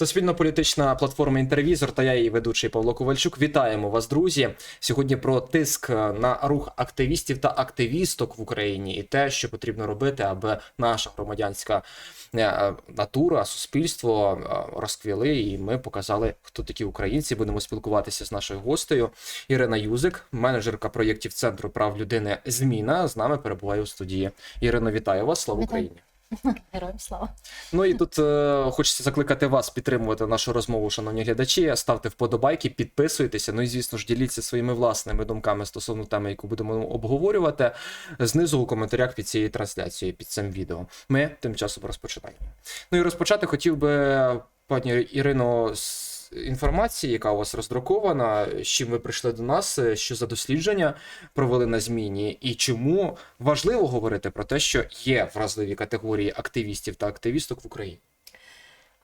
Суспільно-політична платформа Інтервізор та я її ведучий Павло Ковальчук. Вітаємо вас, друзі. Сьогодні про тиск на рух активістів та активісток в Україні і те, що потрібно робити, аби наша громадянська е, натура, суспільство е, розквіли. І ми показали, хто такі українці. Будемо спілкуватися з нашою гостею Ірина Юзик, менеджерка проєктів Центру прав людини. Зміна з нами перебуває у студії. Ірино, вітаю вас! Слава Україні! Героям слава. Ну і тут е, хочеться закликати вас підтримувати нашу розмову, шановні глядачі. Ставте вподобайки, підписуйтеся. Ну і звісно ж, діліться своїми власними думками стосовно теми, яку будемо обговорювати. Знизу у коментарях під цією трансляцією, під цим відео. Ми тим часом розпочинаємо. Ну і розпочати хотів би, пані Ірино, з інформації, яка у вас роздрукована, з чим ви прийшли до нас, е, що за дослідження провели на зміні, і чому важливо говорити про те, що є вразливі категорії активістів та активісток в Україні.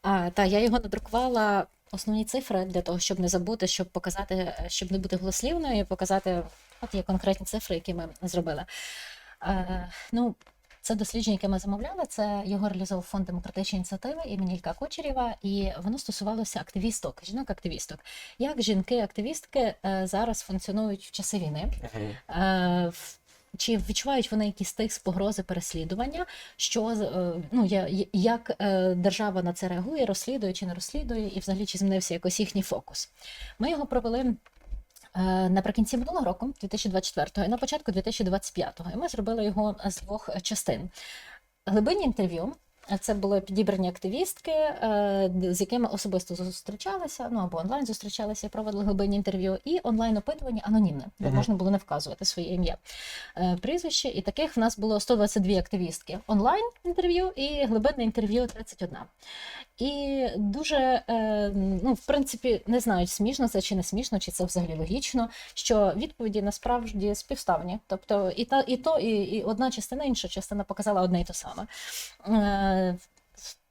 А, та я його надрукувала основні цифри для того, щоб не забути, щоб показати, е, щоб не бути голослівною, показати, от є конкретні цифри, які ми зробили. Е, ну, це дослідження, яке ми замовляли. Це його реалізував фонд демократичної ініціативи імені Ілька Кочерєва, і воно стосувалося активісток, жінок-активісток. Як жінки-активістки е, зараз функціонують в часи війни? Е, Чи відчувають вони якісь тиск, погрози переслідування? Що е, ну я- як держава на це реагує, розслідує чи не розслідує, і взагалі чи змінився якось їхній фокус? Ми його провели. Е, Наприкінці минулого року, 2024-го, і на початку 2025-го. І ми зробили його з двох частин. Глибинні інтерв'ю. Це були підібрані активістки, е, з якими особисто зустрічалися, ну або онлайн зустрічалися, проводили глибинні інтерв'ю, і онлайн опитування анонімне, де можна було не вказувати своє ім'я, е, прізвище. І таких в нас було 122 активістки. Онлайн інтерв'ю і глибинне інтерв'ю 31. І дуже, е, ну, в принципі, не знаю, смішно це чи не смішно, чи це взагалі логічно, що відповіді насправді співставні. Тобто і та, і то, і, і одна частина, інша частина показала одне і те саме.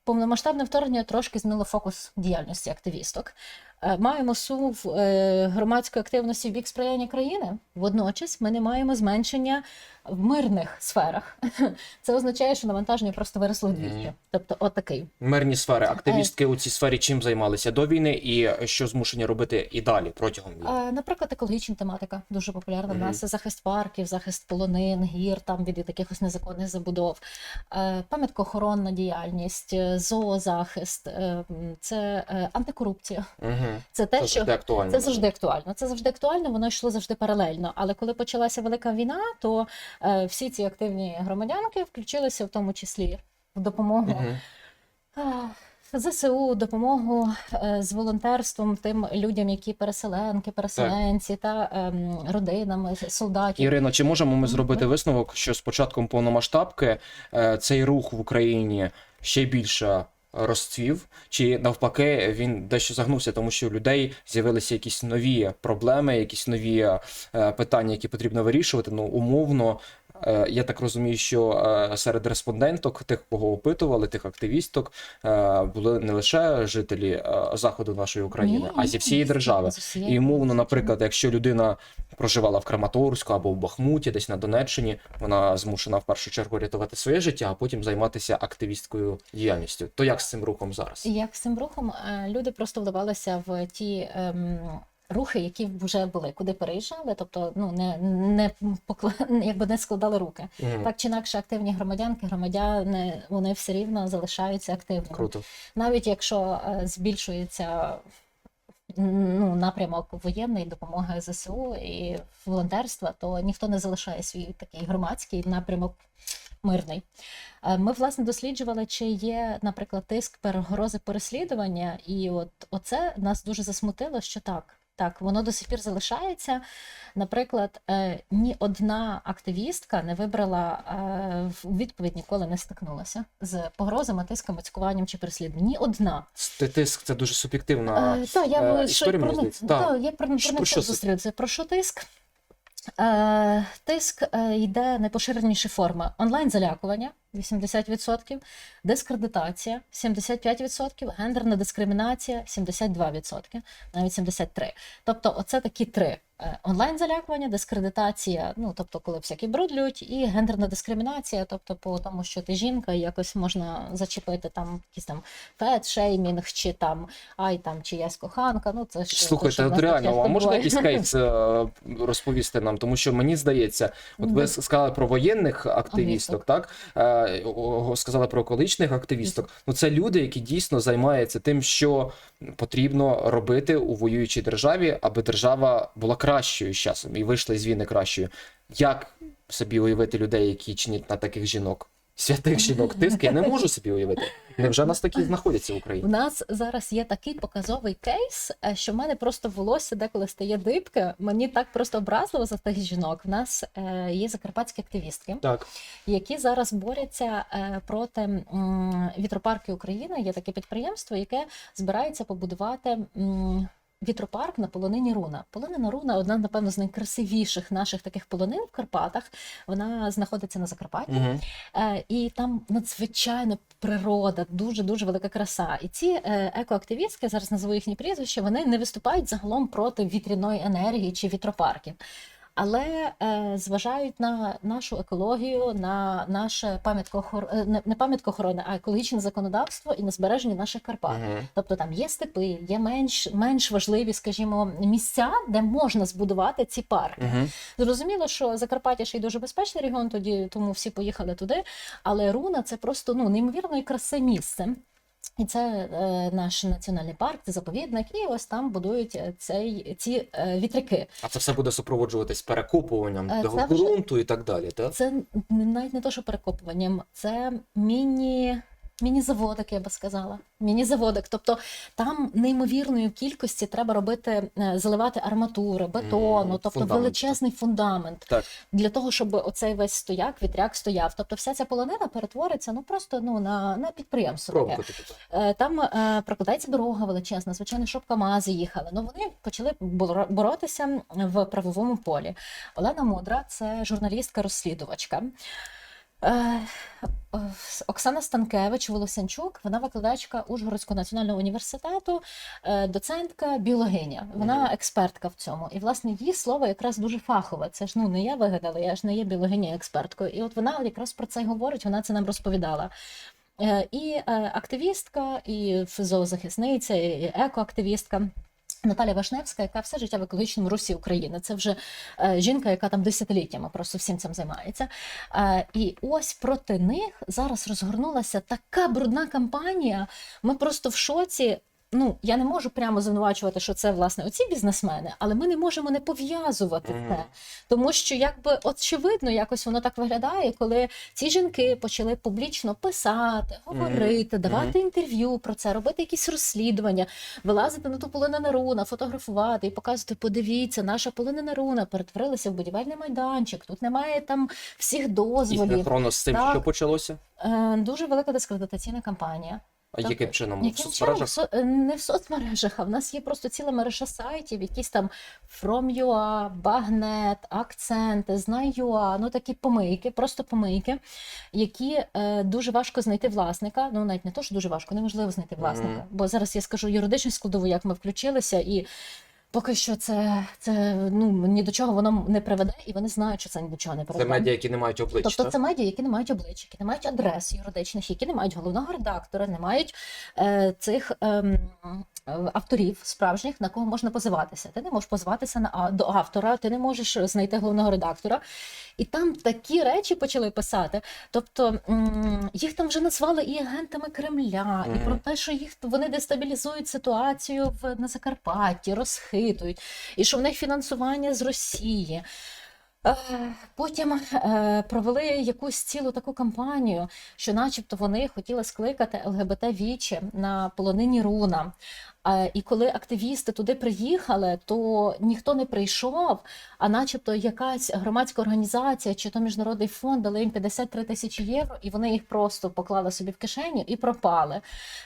Повномасштабне вторгнення трошки змінило фокус діяльності активісток. Е, Маємо сув е, громадської активності в бік сприяння країни. Водночас ми не маємо зменшення в мирних сферах. Це означає, що навантаження просто виросло вдвічі. Мгм. Тобто, отакий. Мирні Е. сфери. Активістки у цій сфері чим займалися до війни, і що змушені робити і далі протягом війни. Е, Наприклад, екологічна тематика дуже популярна в нас. Захист парків, захист полонин, гір там від якихось незаконних забудов, Е, пам'яткоохоронна діяльність, е, зоозахист, е, це е, антикорупція. Угу. Це те, Це що завжди актуально. це завжди актуально. Це завжди актуально, воно йшло завжди паралельно. Але коли почалася велика війна, то е, всі ці активні громадянки включилися в тому числі в допомогу. А, ЗСУ, допомогу е, з волонтерством тим людям, які переселенки, переселенці та ем, родинами солдатів. Ірино, чи можемо ми зробити висновок, що з початком повномасштабки е, цей рух в Україні ще більше розцвів, чи навпаки він дещо загнувся, тому що у людей з'явилися якісь нові проблеми, якісь нові е, питання, які потрібно вирішувати. Ну, умовно, я так розумію, що е, серед респонденток, тих, кого опитували, тих активісток, е, були не лише жителі е, заходу нашої України, а зі всієї держави. І умовно, наприклад, якщо людина проживала в Краматорську або в Бахмуті, десь на Донеччині, вона змушена в першу чергу рятувати своє життя, а потім займатися активісткою діяльністю. То як з цим рухом зараз? Як з цим рухом е, люди просто вдавалися в ті. ем, Рухи, які вже були, куди переїжджали, тобто ну не, не покла... якби не складали руки. Мгм. Так чи інакше, активні громадянки, громадяни вони все рівно залишаються активними. Круто. навіть якщо е, збільшується ну, напрямок воєнної допомоги ЗСУ і волонтерства, то ніхто не залишає свій такий громадський напрямок мирний. Е, Ми власне досліджували, чи є, наприклад, тиск перегрози переслідування, і от оце нас дуже засмутило, що так. Так, воно до сих пір залишається. Наприклад, е, ні одна активістка не вибрала е, в відповідь, ніколи не стикнулася з погрозами, тисками, цькуванням чи переслідуванням. Ні одна. Тиск це дуже суб'єктивна. Е, та, я історія, про мені. Та. та, я про, про про що зустрілася. Про що тиск? Е, тиск йде найпоширеніші форми онлайн залякування, 80%, дискредитація 75%, гендерна дискримінація 72%, навіть 73%. Тобто, оце такі три. Е, Онлайн-залякування, дискредитація, ну тобто, коли всякі брудлють, і гендерна дискримінація, тобто по тому, що ти жінка, і якось можна зачепити там якийсь там фет-шеймінг, чи там ай там чиясь коханка. Ну це ж Слухайте, от реально, а можна якийсь кейс е, розповісти нам? Тому що мені здається, от ви сказали про воєнних активісток, так? О- Сказали про екологічних активісток. Ну це люди, які дійсно займаються тим, що потрібно робити у воюючій державі, аби держава була кращою з часом і вийшла з війни кращою. Як собі уявити людей, які чинять на таких жінок? Святих жінок тиск, я не можу собі уявити. Невже нас такі знаходяться в Україні? У нас зараз є такий показовий кейс, е, що в мене просто волосся деколи стає дибке. Мені так просто образливо за тих жінок. У нас е, є закарпатські активістки, Так. які зараз борються е, проти вітропарки України. Є таке підприємство, яке збирається побудувати. Вітропарк на полонині Руна. Полонина Руна одна, напевно, з найкрасивіших наших таких полонин в Карпатах. Вона знаходиться на Закарпатті. Угу. І там надзвичайно природа, дуже дуже велика краса. І ці е, екоактивістки, зараз назву їхні прізвища, вони не виступають загалом проти вітряної енергії чи вітропарків. Але е, зважають на нашу екологію, на наше пам'яткоохор... е, не, пам'яткоохоронне, а екологічне законодавство і на збереження наших Карпат. Угу. Тобто там є степи, є менш, менш важливі, скажімо, місця, де можна збудувати ці парки. Угу. Зрозуміло, що Закарпаття ще й дуже безпечний регіон, тоді тому всі поїхали туди. Але Руна це просто ну неймовірної краси місце. І це е, наш національний парк, це заповідник, і ось там будують е, цей ці е, вітряки. А це все буде супроводжуватись перекопуванням Е, це вже- і так далі, так? Це навіть не то, що перекопуванням, це міні. Міні-заводик, я би сказала. Міні-заводик. Тобто там неймовірної кількості треба робити, е, заливати арматури, бетону, тобто фундамент. величезний фундамент. Так. для того, щоб оцей весь стояк, вітряк стояв. Тобто вся ця полонина перетвориться ну просто ну на, на підприємство. типу. Е, Там е, прокладається дорога величезна, звичайно, щоб КАМАЗи їхали. Ну вони почали боро- боротися в правовому полі. Олена Мудра це журналістка-розслідувачка. Е, е, Оксана Станкевич Волосянчук, вона викладачка Ужгородського національного університету, е, доцентка, біологиня. Вона експертка в цьому. І власне її слово якраз дуже фахове. Це ж ну не я вигадала, я ж не є біологиня експерткою. І от вона якраз про це й говорить, вона це нам розповідала. І активістка, і зоозахисниця, і екоактивістка. Наталя Вашневська, яка все життя в екологічному русі України. Це вже е, жінка, яка там десятиліттями просто всім цим займається. Е, і ось проти них зараз розгорнулася така брудна кампанія. Ми просто в шоці. Ну, я не можу прямо звинувачувати, що це власне оці бізнесмени, але ми не можемо не пов'язувати Мгм. це. Тому що якби очевидно, якось воно так виглядає, коли ці жінки почали публічно писати, говорити, давати інтерв'ю про це, робити якісь розслідування, вилазити на ту полонену руна, фотографувати і показувати, подивіться, наша полонена руна перетворилася в будівельний майданчик. Тут немає там всіх дозволів. синхронно з цим, Так. що почалося? Е, Дуже велика дискредитаційна кампанія. А Так, яким чином? В Яким чином? соцмережах? В со- е, Не в соцмережах, а в нас є просто ціла мережа сайтів, якісь там From.ua, Багнет, Акценти, Знай.ua, ну такі помийки, просто помийки, які е, дуже важко знайти власника. Ну навіть не то, що дуже важко, неможливо знайти власника. Mm. Бо зараз я скажу юридичну складову, як ми включилися, і поки що це, це ну ні до чого воно не приведе, і вони знають, що це ні до чого не Це медіа, які не мають обличчя. Тобто це медіа, які не мають обличчя, які не мають адрес юридичних, які не мають головного редактора, не мають е, цих е, авторів справжніх, на кого можна позиватися. Ти не можеш позиватися на до автора, ти не можеш знайти головного редактора. І там такі речі почали писати. Тобто їх там вже назвали і агентами Кремля, і про те, що їх вони дестабілізують ситуацію в на Закарпатті, розхитують, і що в них фінансування з Росії. Е, Потім е, провели якусь цілу таку кампанію, що, начебто, вони хотіли скликати ЛГБТ вічі на полонині Руна. І коли активісти туди приїхали, то ніхто не прийшов, а начебто якась громадська організація чи то міжнародний фонд дали їм 53 тисячі євро, і вони їх просто поклали собі в кишеню і пропали.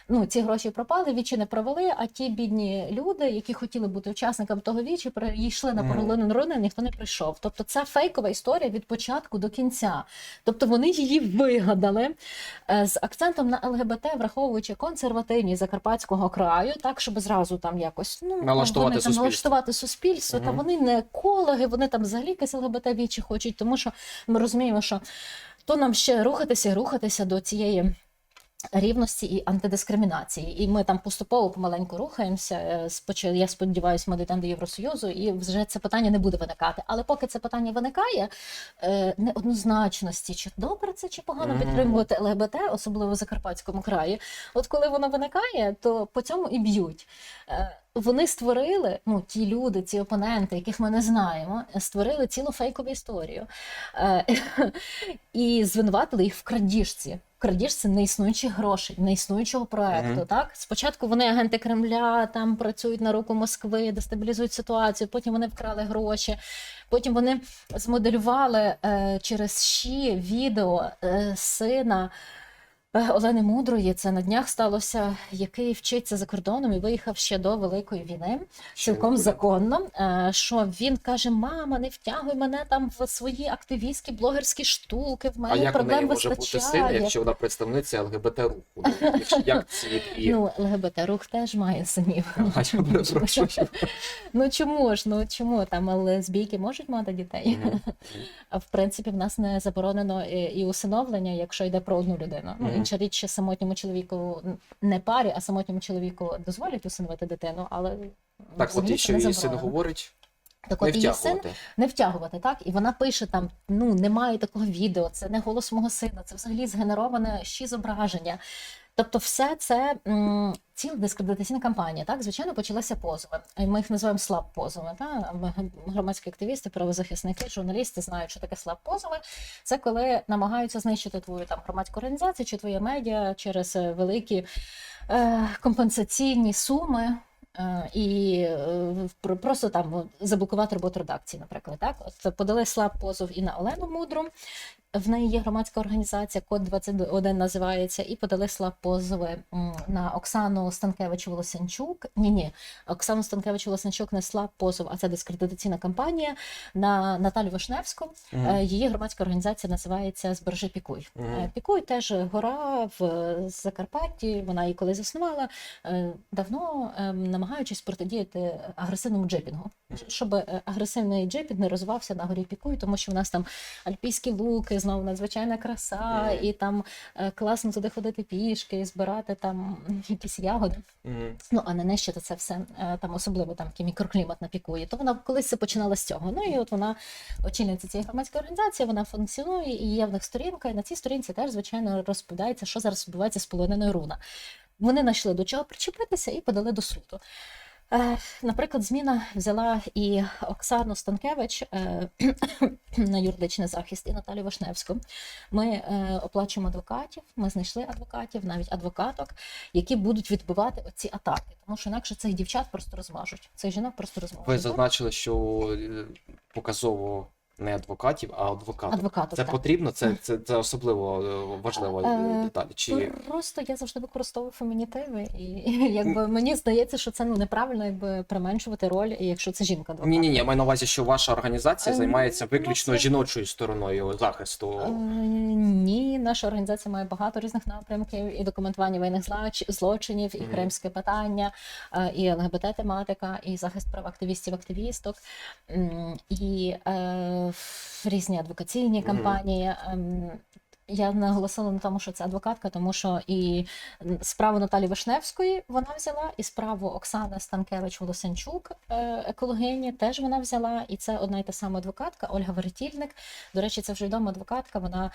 Ну, ці гроші пропали, вічі не провели, а ті бідні люди, які хотіли бути учасниками того вічі, прийшли на поголовну народу, ніхто не прийшов. Тобто це фейкова історія від початку до кінця. Тобто вони її вигадали е, з акцентом на ЛГБТ, враховуючи консервативність закарпатського краю, так щоб зразу там якось ну Налаштувати вони там суспільство. налаштувати суспільство. Та вони не екологи, вони там взагалі якесь ЛГБТ вічі хочуть, тому що ми розуміємо, що то нам ще рухатися, рухатися до цієї. Рівності і антидискримінації, і ми там поступово помаленьку рухаємося. Е, Я сподіваюся, ми дійдемо до Євросоюзу, і вже це питання не буде виникати. Але поки це питання виникає, е, неоднозначності, чи добре це чи погано підтримувати ЛГБТ, особливо в Закарпатському краї. От коли воно виникає, то по цьому і б'ють. Е, Вони створили, ну ті люди, ці опоненти, яких ми не знаємо, створили цілу фейкову історію і звинуватили їх в крадіжці. Крадіжці неіснуючих грошей, неіснуючого проекту. Мгм. Так спочатку вони агенти Кремля, там працюють на руку Москви, дестабілізують ситуацію. Потім вони вкрали гроші. Потім вони змоделювали е, через щі відео е, сина Олени Мудрої. Це на днях сталося, який вчиться за кордоном і виїхав ще до Великої війни, цілком законно. е, Що він каже: Мама, не втягуй мене там в свої активістські блогерські штуки. В А мене як у неї проблем може бути син, якщо вона представниця ЛГБТ руху? Ну, Як це і... Ну, ЛГБТ рух теж має синів. А я. Ну чому ж? Ну чому там лесбійки можуть мати дітей? А в принципі, в нас не заборонено і, і усиновлення, якщо йде про одну людину. Ну інша річ, що самотньому чоловіку не парі, а самотньому чоловіку дозволять усиновити дитину, але Так, от і що її син говорить, Так от її син не втягувати, так? І вона пише там: ну немає такого відео, це не голос мого сина, це взагалі згенероване ще зображення. Тобто, все це м, ціла дискредитаційна кампанія. Так, звичайно, почалися позови. Ми їх називаємо слаб позови. Та? Громадські активісти, правозахисники, журналісти знають, що таке слаб позови. Це коли намагаються знищити твою там громадську організацію чи твоє медіа через е, великі е, компенсаційні суми. Е, І е, просто там заблокувати роботу редакції, наприклад. Так, от подали слаб позов і на Олену Мудру. В неї є громадська організація, код 21 називається, і подали слаб позови на Оксану Станкевич Волосянчук. Ні, ні, Оксану Станкевич Волосянчук не слаб позов, а це дискредитаційна кампанія на Наталю Вишневську. Е, Її громадська організація називається Збережи Пікуй. Е, Пікуй теж гора в Закарпатті. Вона її коли заснувала е, давно е, намагаючись протидіяти агресивному джипінгу, щоб агресивний джипінг не розвивався на горі Пікуй, тому що в нас там альпійські луки, знову надзвичайна краса, Мгм. і там е, класно туди ходити пішки, збирати там якісь ягоди. Мгм. Ну, а не нищити це все е, там, особливо там такий мікроклімат на пікує. То вона колись починала з цього. Ну і от вона очільниця цієї громадської організації, вона функціонує і є в них сторінка. І на цій сторінці теж, звичайно, розповідається, що зараз відбувається з полоненою руна. Вони знайшли до чого причепитися і подали до суду. Е, Наприклад, зміна взяла і Оксану Станкевич е, на юридичний захист, і Наталю Вашневську. Ми е, оплачуємо адвокатів, ми знайшли адвокатів, навіть адвокаток, які будуть відбивати оці атаки, тому що інакше цих дівчат просто розмажуть. Цих жінок просто розмажуть. Ви зазначили, що показово не адвокатів, а адвокатів. Адвокаток, Це так. потрібно, це, це, це особливо е, важлива Е, деталь. Чи Просто я завжди використовую фемінітиви, і якби мені здається, що це ну неправильно, якби применшувати роль, якщо це жінка адвокат. ні, ні, ні, я маю на увазі, що ваша організація Е, займається ну, виключно це- жіночою стороною захисту. Е, Ні, наша організація має багато різних напрямків і документування воєнних злоч- злочинів, і Мгм. кримське питання, е, і ЛГБТ тематика, і захист прав активістів, активісток, м, і е, різні адвокаційні кампанії. Ем, Я наголосила на тому, що це адвокатка, тому що і справу Наталі Вишневської вона взяла, і справу Оксани Станкевич Волосенчук, е, екологині, теж вона взяла. І це одна й та сама адвокатка Ольга Веретільник. До речі, це вже відома адвокатка. Вона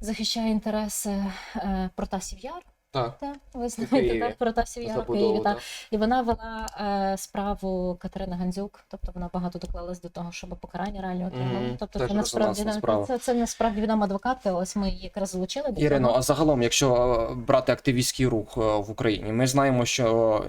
захищає інтереси е, Протасів Яр. Так, Та, ви знаєте, так, Протасів забудову. Києві. Та. І вона вела е, справу Катерини Гандзюк, тобто вона багато доклалась до того, щоб покарання реально отримали. Мгм, Тобто теж це насправді резонансна справа. це, це насправді відома адвокатка. Ось ми її якраз залучили Ірино, а загалом, якщо е, брати активістський рух е, в Україні, ми знаємо, що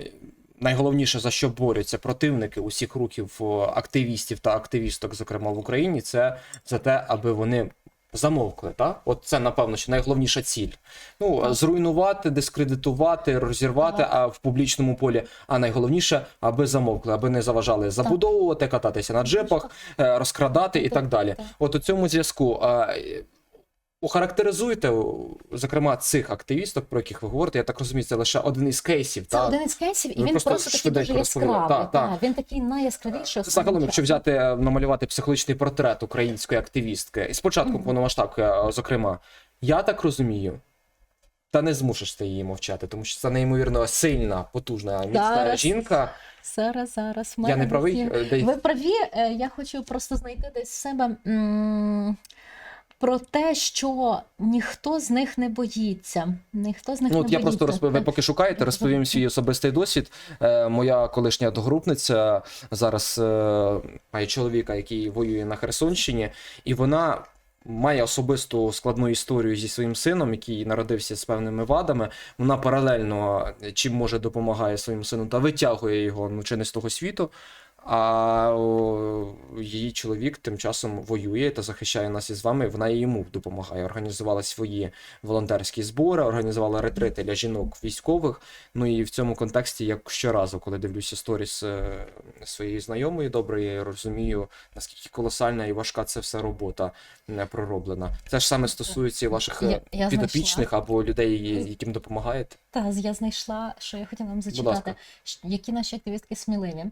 найголовніше за що борються противники усіх рухів активістів та активісток, зокрема в Україні, це за те, аби вони. Замовкли, так? От це, напевно, що найголовніша ціль. Ну, зруйнувати, дискредитувати, розірвати Так. а в публічному полі. А найголовніше, аби замовкли, аби не заважали забудовувати, кататися на джипах, е, розкрадати і Так, так далі. так. От у цьому зв'язку охарактеризуйте, зокрема, цих активісток, про яких ви говорите. Я так розумію, це лише один із кейсів. Це та? один із кейсів, і Ви він просто просто, такий дуже яскравий. Так. та, Він такий найяскравіший. Загалом, якщо взяти е, намалювати психологічний портрет української активістки, і спочатку Мгм. повномасштабки, е, зокрема, я так розумію. Та не змусиш ти її мовчати, тому що це неймовірно сильна, потужна, міцна Зараз. жінка. Зараз, зараз. Я не правий. Е, де- Ви праві, е, я хочу просто знайти десь себе м, про те, що ніхто з них не боїться. Ніхто з них Ну, не от я просто боїться. розповім, ви поки шукаєте, розповім свій особистий досвід. Е, моя колишня одногрупниця зараз е, має чоловіка, який воює на Херсонщині, і вона. Має особисту складну історію зі своїм сином, який народився з певними вадами. Вона паралельно е, чим може допомагає своєму сину та витягує його ну, чи не з того світу. А її чоловік тим часом воює та захищає нас із вами. Вона і йому допомагає. Організувала свої волонтерські збори, організувала ретрити для жінок військових. Ну і в цьому контексті, як щоразу, коли дивлюся сторіс е, своєї знайомої доброї, я розумію, наскільки колосальна і важка це все робота не пророблена. Це ж саме стосується і ваших е, Я- я підопічних або людей, яким допомагаєте. Та я знайшла, що я хотіла вам зачитати, які наші активістки сміливі.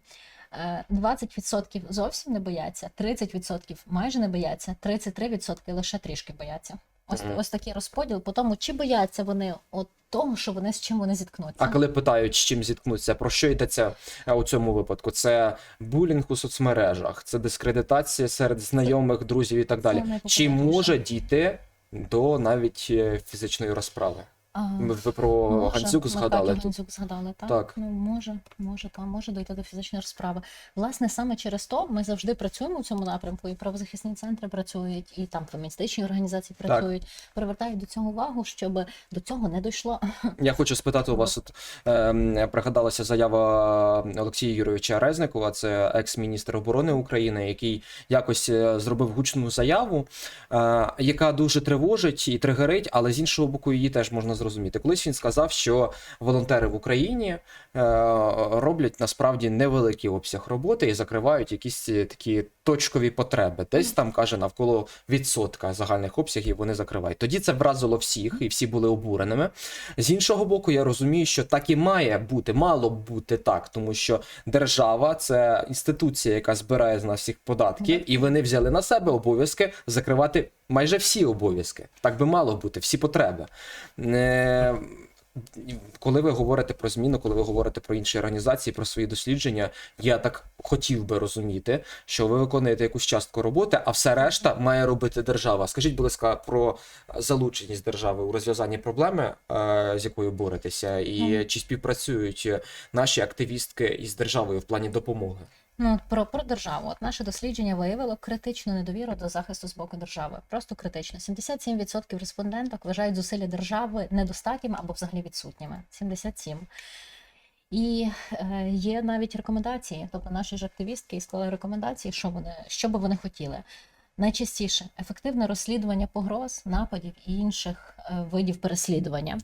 Е, 20% зовсім не бояться, 30% майже не бояться, 33% лише трішки бояться. Ось, Мгм. ось такий розподіл по тому, чи бояться вони от того, що вони з чим вони зіткнуться. А коли питають, з чим зіткнуться, про що йдеться е, у цьому випадку? Це булінг у соцмережах, це дискредитація серед знайомих, друзів і так далі. Чи може дійти до навіть е, фізичної розправи? А, Ви про може, Гандзюк згадали Так. Гандзюк згадали, так. Так. Ну, може, може, та, може дойти до фізичної розправи. Власне, саме через то ми завжди працюємо у цьому напрямку, і правозахисні центри працюють, і там феміністичні організації працюють, привертають до цього увагу, щоб до цього не дійшло. Я хочу спитати у вас, от ем, пригадалася заява Олексія Юрійовича Резникова, це екс-міністр оборони України, який якось е, зробив гучну заяву, е, яка дуже тривожить і тригерить, але з іншого боку, її теж можна зрозуміти. Колись він сказав, що волонтери в Україні е, роблять насправді невеликий обсяг роботи і закривають якісь е, такі точкові потреби. Десь там каже навколо відсотка загальних обсягів вони закривають. Тоді це вразило всіх, і всі були обуреними. З іншого боку, я розумію, що так і має бути, мало б бути так, тому що держава це інституція, яка збирає з нас всіх податки, і вони взяли на себе обов'язки закривати майже всі обов'язки. Так би мало бути, всі потреби. Е, коли ви говорите про зміну, коли ви говорите про інші організації, про свої дослідження, я так хотів би розуміти, що ви виконуєте якусь частку роботи, а все решта має робити держава. Скажіть, будь ласка, про залученість держави у розв'язанні проблеми, е, з якою боретеся, і чи співпрацюють наші активістки із державою в плані допомоги? Ну, про, про державу. От наше дослідження виявило критичну недовіру до захисту з боку держави. Просто критично. 77% респонденток вважають зусилля держави недостатніми або взагалі відсутніми. 77%. І е, є навіть рекомендації, тобто наші ж активістки склали рекомендації, що вони що би вони хотіли. Найчастіше ефективне розслідування погроз, нападів і інших е, видів переслідування.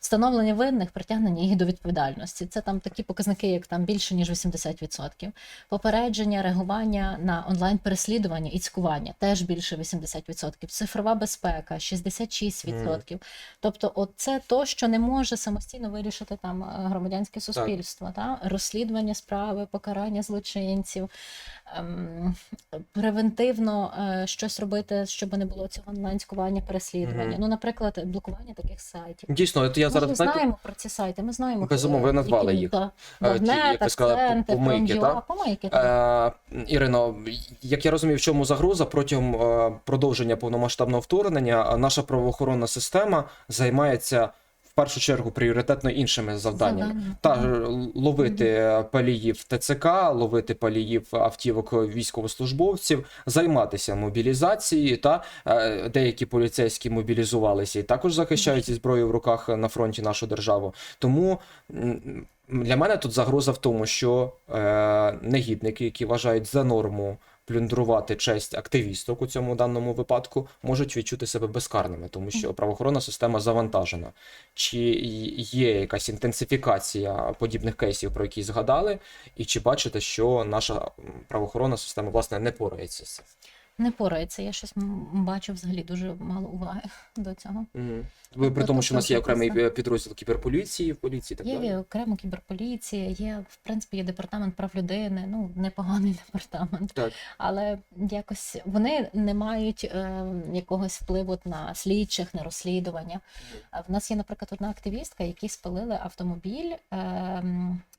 Встановлення винних, притягнення їх до відповідальності. Це там такі показники, як там більше ніж 80%. Попередження, реагування на онлайн переслідування і цькування теж більше 80%. Цифрова безпека 66%. Тобто, от це то, що не може самостійно вирішити там е, громадянське суспільство. Та? Розслідування справи, покарання злочинців, ем, превентивно е, щось робити, щоб не було цього онлайн-цькування, переслідування. Мгм. Ну, наприклад, блокування таких сайтів. Дійсно, от я Ми зараз Ми знаємо про ці сайти, ми знаємо. Безумовно, ви е, назвали які- їх. та, Е, ті, як ви сказали, акценти, помийки, та? помийки, так. Е, Ірино, як я розумію, в чому загроза протягом продовження повномасштабного вторгнення наша правоохоронна система займається першу чергу пріоритетно іншими завданнями. Завданнями. Та ж, ловити паліїв ТЦК, ловити паліїв автівок військовослужбовців, займатися мобілізацією. Та е, деякі поліцейські мобілізувалися і також захищають зі зброєю в руках на фронті нашу державу. Тому Для мене тут загроза в тому, що е, негідники, які вважають за норму плюндрувати честь активісток у цьому даному випадку, можуть відчути себе безкарними, тому що правоохоронна система завантажена. Чи є якась інтенсифікація подібних кейсів, про які згадали, і чи бачите, що наша правоохоронна система власне не порається з цим? Не порається. Я щось бачу взагалі дуже мало уваги до цього. Мгм. Ви при тому, що у нас є окремий е, підрозділ кіберполіції в поліції, так далі. Є окремо кіберполіція, є в принципі є департамент прав людини. Ну непоганий департамент, Так. але якось вони не мають е, якогось впливу на слідчих, на розслідування. А В нас є, наприклад, одна активістка, які спалили автомобіль. Е,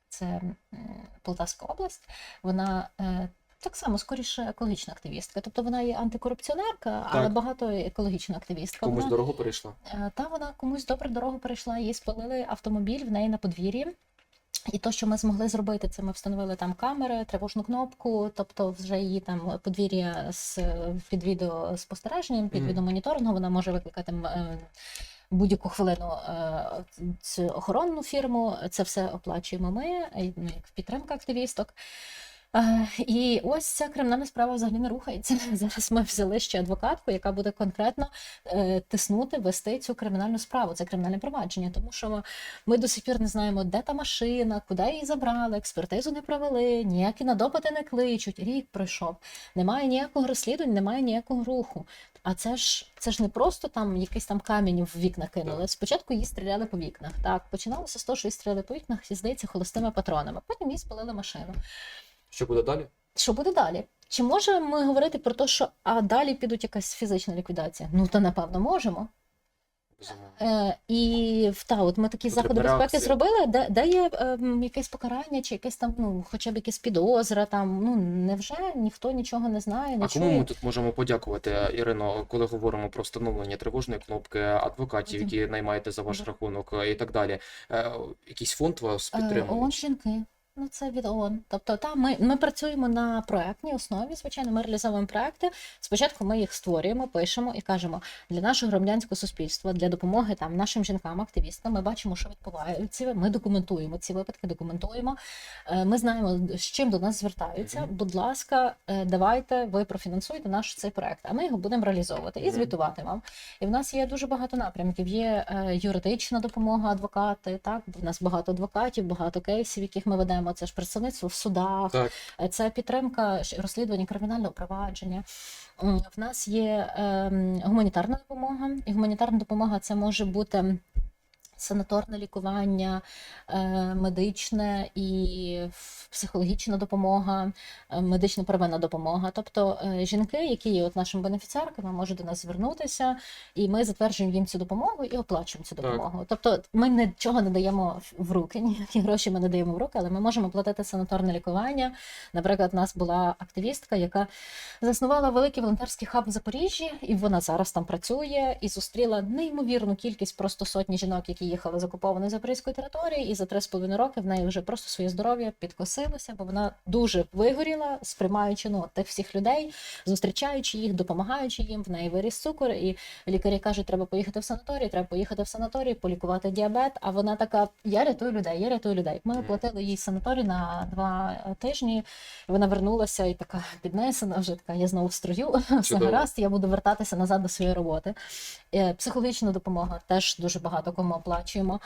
це Полтавська область. Вона е, так само скоріше екологічна активістка. Тобто вона є антикорупціонерка, але Так. багато екологічна активістка. Комусь Вона- дорогу перейшла. Е, Та вона комусь добре дорогу перейшла, їй спалили автомобіль в неї на подвір'ї. І то, що ми змогли зробити, це ми встановили там камери, тривожну кнопку, тобто вже її там подвір'я з під відеоспостереженням, під Мгм. відеомоніторингом, вона може викликати м, е, будь-яку хвилину е, цю охоронну фірму. Це все оплачуємо ми, е, ну, як підтримка активісток. Е, І ось ця кримінальна справа взагалі не рухається. Зараз ми взяли ще адвокатку, яка буде конкретно е, тиснути, вести цю кримінальну справу, це кримінальне провадження, тому що ми до сих пір не знаємо, де та машина, куди її забрали, експертизу не провели, ніякі на допити не кличуть. Рік пройшов. Немає ніякого розслідування, немає ніякого руху. А це ж це ж не просто там якийсь там камінь в вікна кинули. Спочатку її стріляли по вікнах. Так, починалося з того, що її стріляли по вікнах, і здається, холостими патронами. Потім їй спалили машину. Що буде далі? Що буде далі? Чи можемо ми говорити про те, що а далі підуть якась фізична ліквідація? Ну то напевно можемо. Е, і в- та, от ми такі Потрібна заходи безпеки реакція. зробили, де, де є ем, якесь покарання, чи якесь там, ну, хоча б якесь підозра, там, ну невже ніхто нічого не знає, не А кому ми тут можемо подякувати, Ірино, коли говоримо про встановлення тривожної кнопки, адвокатів, які наймаєте за ваш рахунок е, і так далі? Е, Якийсь фонд вас Е, підтримує? ООН жінки. Ну, це від ООН. Тобто, та, ми, ми працюємо на проектній основі, звичайно, ми реалізовуємо проекти. Спочатку ми їх створюємо, пишемо і кажемо для нашого громадянського суспільства, для допомоги там нашим жінкам, активістам. Ми бачимо, що відбувається. Ми документуємо ці випадки, документуємо. Е, Ми знаємо, з чим до нас звертаються. Будь ласка, е, давайте ви профінансуєте наш цей проект, а ми його будемо реалізовувати і звітувати вам. І в нас є дуже багато напрямків. Є е, юридична допомога, адвокати. Так, в нас багато адвокатів, багато кейсів, яких ми ведемо. Це ж представництво в судах, Так. це підтримка розслідування кримінального провадження. В нас є ем, гуманітарна допомога, і гуманітарна допомога це може бути. Санаторне лікування, е, медичне і психологічна допомога, е, медично первинна допомога. Тобто е, жінки, які є от нашими бенефіціарками, можуть до нас звернутися, і ми затверджуємо їм цю допомогу і оплачуємо цю Так. допомогу. Тобто ми нічого не даємо в- в руки, ніякі гроші ми не даємо в руки, але ми можемо платити санаторне лікування. Наприклад, у нас була активістка, яка заснувала великий волонтерський хаб в Запоріжжі, і вона зараз там працює і зустріла неймовірну кількість просто сотні жінок, які їхали з окупованої запорізької території, і за три з половиною роки в неї вже просто своє здоров'я підкосилося, бо вона дуже вигоріла, сприймаючи ну, тих всіх людей, зустрічаючи їх, допомагаючи їм. В неї виріс цукор, і лікарі кажуть, треба поїхати в санаторій, треба поїхати в санаторій, полікувати діабет. А вона така: я рятую людей, я рятую людей. Ми оплатили їй санаторій на два тижні. Вона вернулася і така піднесена, вже така, я знову в строю, все гаразд, я буду вертатися назад до своєї роботи. Е, Психологічна допомога теж дуже багато кому оплачуємо.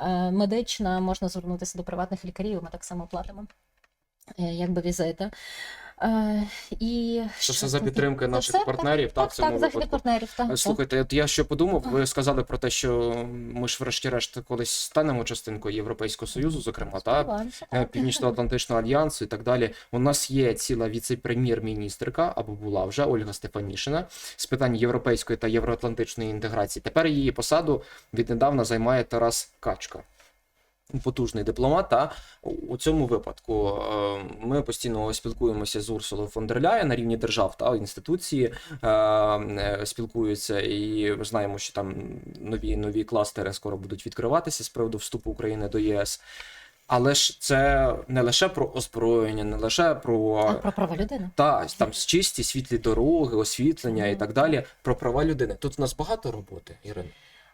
Е, Медична можна звернутися до приватних лікарів, ми так само платимо. е, Якби візити. Е, і Це все за підтримки наших партнерів, Так, так, так, в цьому так захід випадку. партнерів. Так. Слухайте, от я що подумав, ви сказали про те, що ми ж врешті-решт колись станемо частинкою Європейського Союзу, зокрема, та е, так. Північно-Атлантичного альянсу і так далі. У нас є ціла віце-прем'єр-міністрка, або була вже Ольга Стефанішина з питань європейської та євроатлантичної інтеграції. Тепер її посаду віднедавна займає Тарас Качка. Потужний дипломат. Та у цьому випадку е, ми постійно спілкуємося з Урсулою фон дер Ляєн на рівні держав та інституції е, е, спілкуються, і ми знаємо, що там нові нові кластери скоро будуть відкриватися з приводу вступу України до ЄС. Але ж це не лише про озброєння, не лише про А про права людини. та там чисті світлі дороги, освітлення і так далі. Про права людини. Тут в нас багато роботи, Ірина.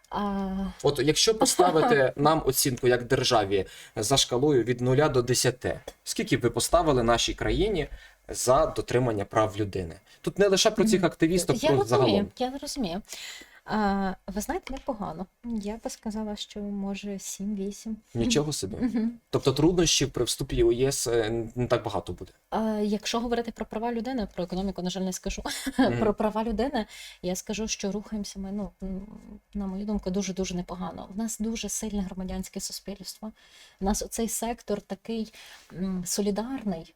А, От якщо поставити нам оцінку як державі за шкалою від 0 до 10, скільки б ви поставили нашій країні за дотримання прав людини? Тут не лише про цих активістів, я про розумію, загалом. я розумію. А, ви знаєте, непогано. Я би сказала, що може 7-8. Нічого собі. Тобто труднощів при вступі у ЄС е, не так багато буде. А, якщо говорити про права людини, про економіку, на жаль, не скажу. Про права людини, я скажу, що рухаємося ми, ну, на мою думку, дуже-дуже непогано. У нас дуже сильне громадянське суспільство. У нас оцей сектор такий солідарний.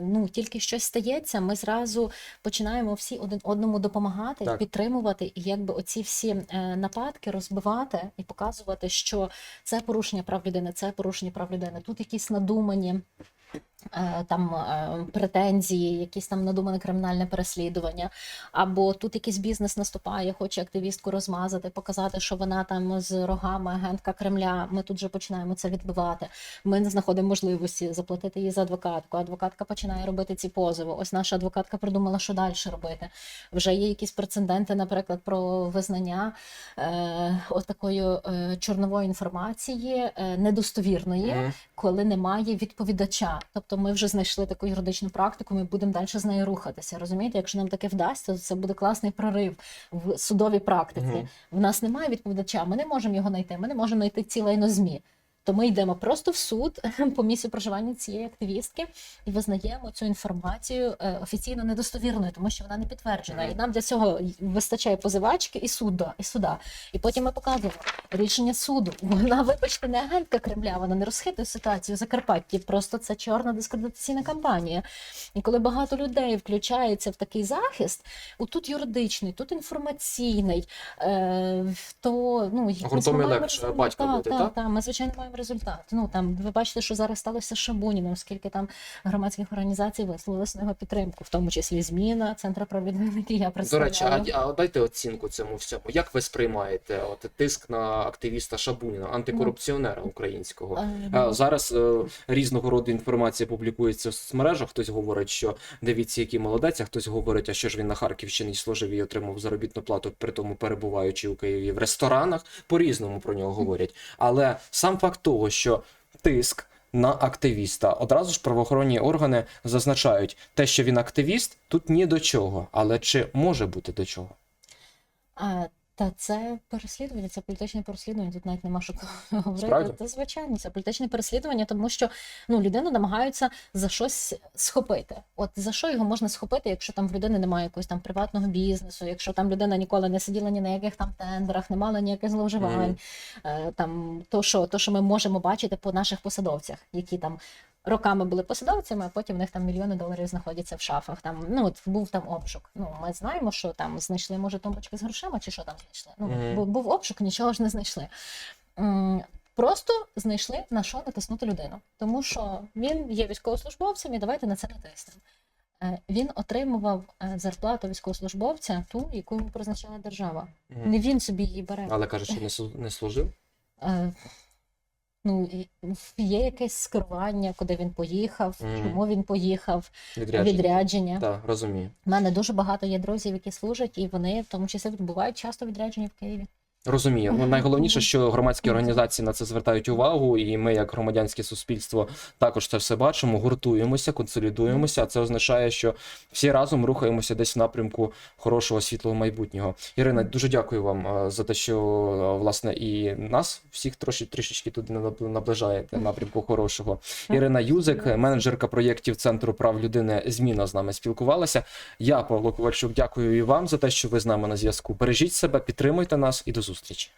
Ну, тільки щось стається, ми зразу починаємо всі один одному допомагати, Так. підтримувати, і якби оці всі е, нападки розбивати і показувати, що це порушення прав людини, це порушення прав людини. Тут якісь надумані там е, претензії, якісь там надумане кримінальне переслідування, або тут якийсь бізнес наступає, хоче активістку розмазати, показати, що вона там з рогами агентка Кремля. Ми тут же починаємо це відбивати. Ми не знаходимо можливості заплатити їй за адвокатку. Адвокатка починає робити ці позови. Ось наша адвокатка придумала, що далі робити. Вже є якісь прецеденти, наприклад, про визнання е, отакої е, чорнової інформації е, недостовірної Мгм. коли немає відповідача. Тобто ми вже знайшли таку юридичну практику, ми будемо далі з нею рухатися. Розумієте, якщо нам таке вдасться, то це буде класний прорив в судовій практиці. Мгм. В нас немає відповідача, ми не можемо його знайти, ми не можемо знайти ці на ЗМІ. То ми йдемо просто в суд по місцю проживання цієї активістки і визнаємо цю інформацію е, офіційно недостовірною, тому що вона не підтверджена. І нам для цього вистачає позивачки і суда, і суда. І потім ми показуємо рішення суду. Вона, вибачте, не агентка Кремля, вона не розхитує ситуацію в Закарпатті. Просто це чорна дискредитаційна кампанія. І коли багато людей включається в такий захист, тут юридичний, тут інформаційний, е, то ну Гуртом легше результат. батька Та, бути, та, та? та, ми звичайно маємо результат. Ну там ви бачите, що зараз сталося з Шабуніном, скільки там громадських організацій висловилися на його підтримку, в тому числі зміна центра прав людини, який я До речі, а, а дайте оцінку цьому всьому. Як ви сприймаєте от тиск на активіста Шабуніна, антикорупціонера українського? А Зараз е, різного роду інформація публікується в соцмережах. Хтось говорить, що дивіться, який молодець, а хтось говорить, а що ж він на Харківщині служив і отримав заробітну плату, при тому перебуваючи у Києві в ресторанах. По-різному про нього говорять. Але сам факт того, що тиск. На активіста одразу ж правоохоронні органи зазначають те, що він активіст, тут ні до чого. Але чи може бути до чого? Та це переслідування, це політичне переслідування. Тут навіть нема що говорити. Та звичайно, це політичне переслідування, тому що ну людину намагаються за щось схопити. От за що його можна схопити, якщо там в людини немає якогось там приватного бізнесу, якщо там людина ніколи не сиділа ні на яких там тендерах, не мала ніяких зловживань. Мгм. Е, там то, що то, що ми можемо бачити по наших посадовцях, які там. Роками були посадовцями, а потім в них там мільйони доларів знаходяться в шафах. Там ну от був там обшук. Ну ми знаємо, що там знайшли, може, тумбочки з грошима, чи що там знайшли. Ну Мгм. бу- був обшук, нічого ж не знайшли. Просто знайшли на що натиснути людину, тому що він є військовослужбовцем, і давайте на це натиснемо. Е, Він отримував е, зарплату військовослужбовця, ту, яку йому призначала держава. Мгм. Не він собі її бере. Але каже, що не служив. Е, Ну, є якесь скерування, куди він поїхав, mm. чому він поїхав, Відрядження. відрядження. Так, розумію. У мене дуже багато є друзів, які служать, і вони в тому числі відбувають часто відрядження в Києві. Розумію. Ну, найголовніше, що громадські організації на це звертають увагу, і ми, як громадянське суспільство, також це все бачимо, гуртуємося, консолідуємося. Це означає, що всі разом рухаємося десь в напрямку хорошого світлого майбутнього. Ірина, дуже дякую вам е, за те, що е, власне і нас всіх трошки трішечки туди наб- наближаєте напрямку хорошого. Ірина Юзик, менеджерка проєктів Центру прав людини, зміна з нами спілкувалася. Я, Павло Ковальчук, дякую і вам за те, що ви з нами на зв'язку. Бережіть себе, підтримуйте нас і до зустрічі зустріч!